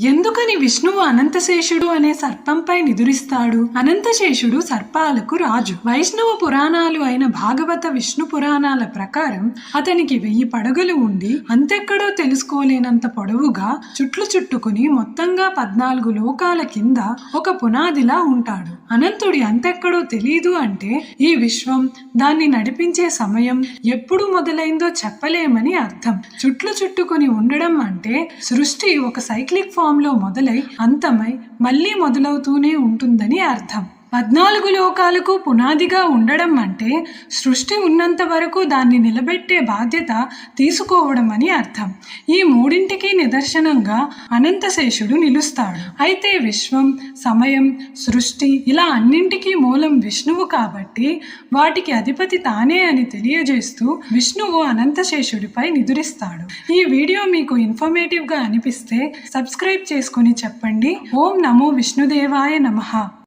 ఎందుకని విష్ణువు అనంతశేషుడు అనే సర్పంపై నిదురిస్తాడు? అనంతశేషుడు సర్పాలకు రాజు. వైష్ణవ పురాణాలు అయిన భాగవత విష్ణు పురాణాల ప్రకారం అతనికి వెయ్యి పడగలు ఉండి అంతెక్కడో తెలుసుకోలేనంత పొడవుగా చుట్లు చుట్టుకుని మొత్తంగా పద్నాలుగు లోకాల కింద ఒక పునాదిలా ఉంటాడు. అనంతుడి అంతెక్కడో తెలీదు అంటే ఈ విశ్వం దాన్ని నడిపించే సమయం ఎప్పుడు మొదలైందో చెప్పలేమని అర్థం. చుట్లు చుట్టుకుని ఉండడం అంటే సృష్టి ఒక సైక్లిక్ ఫామ్ ఫామ్లో మొదలై అంతమై మళ్ళీ మొదలవుతూనే ఉంటుందని అర్థం. పద్నాలుగు లోకాలకు పునాదిగా ఉండడం అంటే సృష్టి ఉన్నంత వరకు దాన్ని నిలబెట్టే బాధ్యత తీసుకోవడం అని అర్థం. ఈ మూడింటికి నిదర్శనంగా అనంతశేషుడు నిలుస్తాడు. అయితే విశ్వం సమయం సృష్టి ఇలా అన్నింటికీ మూలం విష్ణువు కాబట్టి వాటికి అధిపతి తానే అని తెలియజేస్తూ విష్ణువు అనంతశేషుడిపై నిదురిస్తాడు. ఈ వీడియో మీకు ఇన్ఫర్మేటివ్గా అనిపిస్తే సబ్స్క్రైబ్ చేసుకుని చెప్పండి. ఓం నమో విష్ణుదేవాయ నమః.